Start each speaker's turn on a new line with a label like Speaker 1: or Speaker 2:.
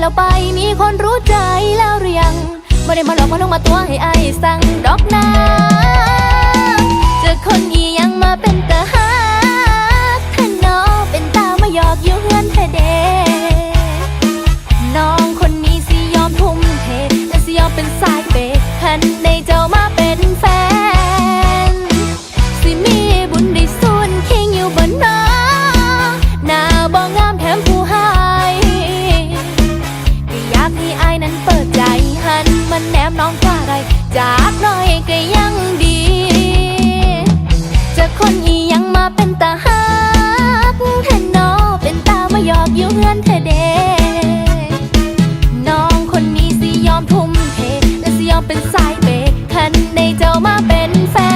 Speaker 1: เราไปมีคนรู้ใจแล้วหรือยังไม่ได้มาหลอกมาลงมาตัวให้อายสั่งดอกนาเจอคนอียังมาเป็นตาฮักถ้าน้อเป็นตามาหยอกอยู่เฮือนเธอเดน้องคนนี้สิยอมทุ่มเทและสิยอมเป็นสายเปย์คันในเจ้ามา มันแนมน้องก็ไรจากน้อยก็ยังดี จะคนอียังมาเป็นตาฮักเแทนนอเป็นตามายอกอยู่เงินเธอเดน้องคนนี้สิยอมทุ่มเท และสิยอมเป็นสายเบกคันในเจ้ามาเป็นแฟน